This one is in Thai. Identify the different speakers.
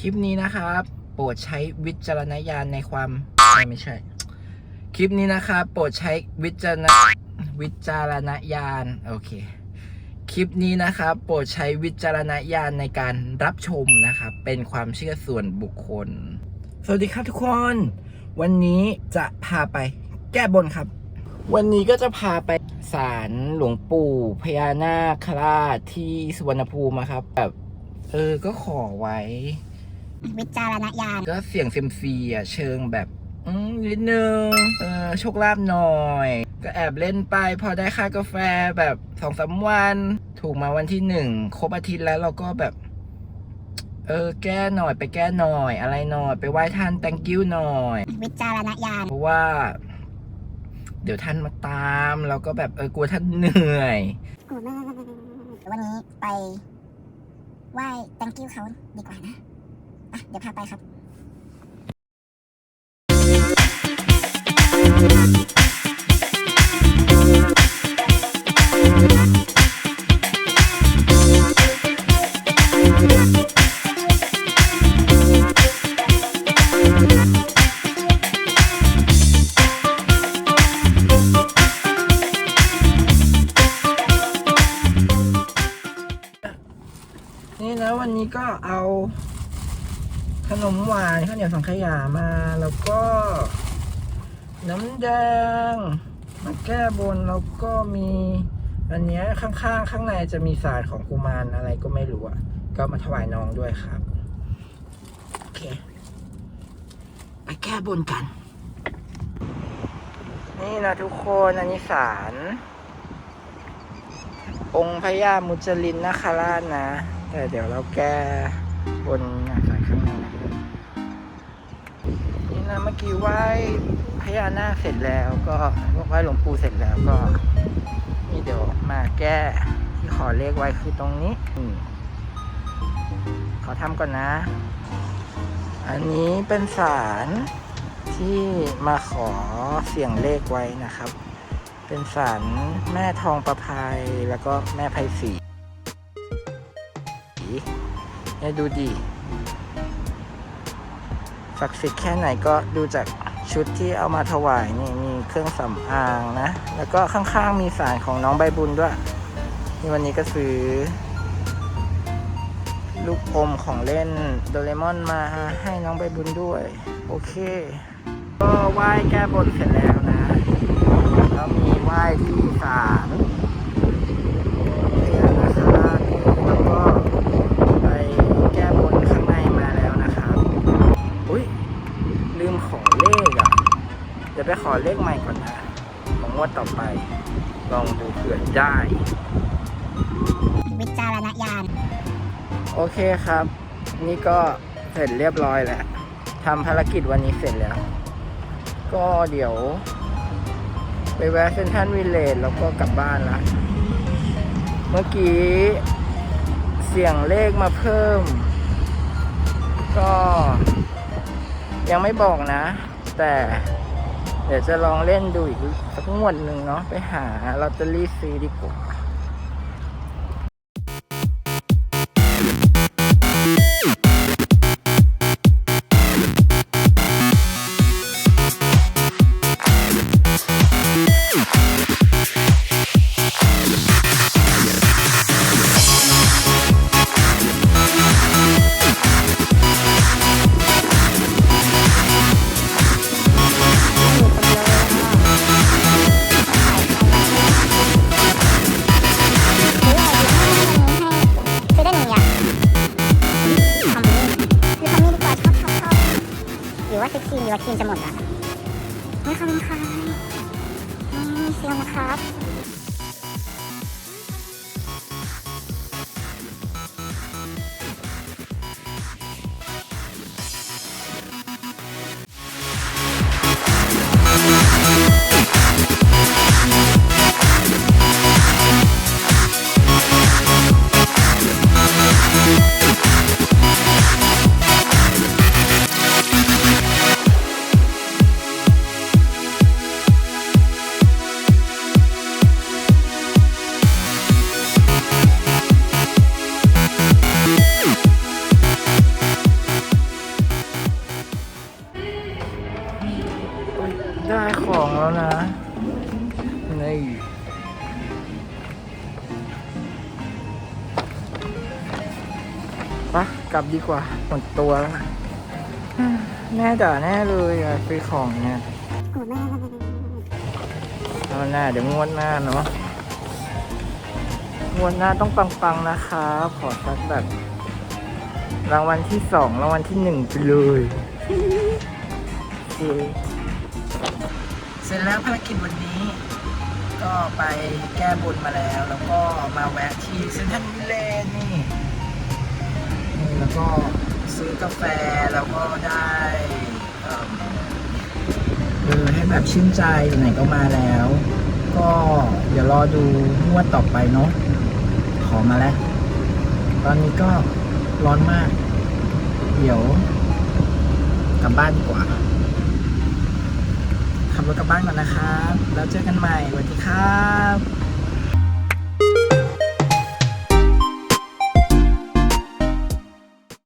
Speaker 1: คลิปนี้นะครับ โปรดใช้วิจารณญาณในความไม่ไม่ใช่ คลิปนี้นะครับ โปรดใช้วิจารณวิจารณญาณโอเค คลิปนี้นะครับ โปรดใช้วิจารณญาณในการรับชมนะครับ เป็นความเชื่อส่วนบุคคล สวัสดีครับทุกคน วันนี้จะพาไปแก้บนครับ วันนี้ก็จะพาไปศาลหลวงปู่พญานาคราชที่สุวรรณภูมิครับแบบเออ ก็ขอไว้
Speaker 2: วิจารณญาณ
Speaker 1: ก็เสี่ยงเซยมซีอะเชิงแบบอืมนิดนึงเออโชคลาภหน่อย ก็แอบเล่นไป พอได้ค่ากาแฟแบบสองสามวัน ถูกมาวันที่หนึ่งครบอาทิตย์แล้วเราก็แบบ เออแก้หน่อยไปแก้หน่อย อะไรหน่อย ไปไหว้ท่าน thank you หน่อย
Speaker 2: วิจารณญาณ
Speaker 1: เพราะว่า เดี๋ยวท่านมาตามเราก็แบบเออกลัวท่านเหนื่อย
Speaker 2: วันนี้ไปไหว้ thank you เขาดีกว่านะ อะเดี๋ยวพาไปครับ
Speaker 1: นี่นะวันนี้ก็เอา ขนมหวานข้าวเหนียวสังขยามา แล้วก็ น้ำแดงมาแก้บนแล้วก็มีอันเนี้ยข้างๆ ข้างในจะมีสารของกุมารอะไรก็ไม่รู้อะ ก็มาถวายน้องด้วยครับ โอเค ไปแก้บนกัน นี่นะทุกคนอันนี้สารองค์พญามุจลินนาคราชนะ แต่เดี๋ยวเราแก้บนนะครั เมื่อกี้ไหว้พญานาคเสร็จแล้วก็ไหว้หลวงปู่เสร็จแล้วก็นี่เดี๋ยวมาแก้ที่ขอเลขไว้คือตรงนี้ขอทำก่อนนะ อันนี้เป็นสารที่มาขอเสี่ยงเลขไว้นะครับ เป็นสารแม่ทองประพายแล้วก็แม่ไพศรีเนี่ยดูดี ศักดิ์สิทธิ์แค่ไหนก็ดูจากชุดที่เอามาถวายนี่มีเครื่องสำอางนะ แล้วก็ข้างๆมีสารของน้องใบบุญด้วยนี่วันนี้ก็ซื้อ ลูกอมของเล่นโดเรมอนมาให้น้องใบบุญด้วย โอเค ก็ไหว้แก้บนเสร็จแล้วนะ แล้วมีไหว้ที่ศาล เดี๋ยวไปขอเลขใหม่ก่อนนะของงวดต่อไป ลองดูเผื่อได้
Speaker 2: วิจารณญาณ
Speaker 1: โอเคครับ นี่ก็เสร็จเรียบร้อยแล้วทำภารกิจวันนี้เสร็จแล้ว ก็เดี๋ยว ไปแวะเซนทรัลวิลเลจแล้วก็กลับบ้านละ เมื่อกี้เสียงเลขมาเพิ่ม ก็ยังไม่บอกนะ แต่ เดี๋ยวจะลองเล่นดูอีกสักงวดหนึ่งเนาะไปหาลอตเตอรี่ซื้อดีกว่า
Speaker 2: รือว่าครีมจะหมดละไม่ค่ะไม่ค่ะนี่เซียวนะครับ ได้
Speaker 1: ของแล้วนะ นี่ปะกลับดีกว่า หมดตัวแล้วนะแน่ด่าแน่เลยอะซื้อของเนี่ยเอาหน้าเดี๋ยวงวดหน้าเนาะงวดหน้าต้องปังๆนะครับขอสักแบบ รางวัลที่สองรางวัลที่หนึ่งไปเลยโอเค เสร็จแล้วภารกิจวันนี้ก็ไปแก้บนมาแล้ว แล้วก็มาแวะที่เซนทรัลวิลเลจนี่นี่แล้วก็ซื้อกาแฟแล้วก็ได้เออให้แบบชื่นใจไหนก็มาแล้ว ก็เดี๋ยวรอดูงวดต่อไปเนาะขอมาแล้ว ตอนนี้ก็ร้อนมาก เดี๋ยวกลับบ้านดีกว่า รถกลับบ้านก่อนนะครับ แล้วเจอกันใหม่สวัสดีครับ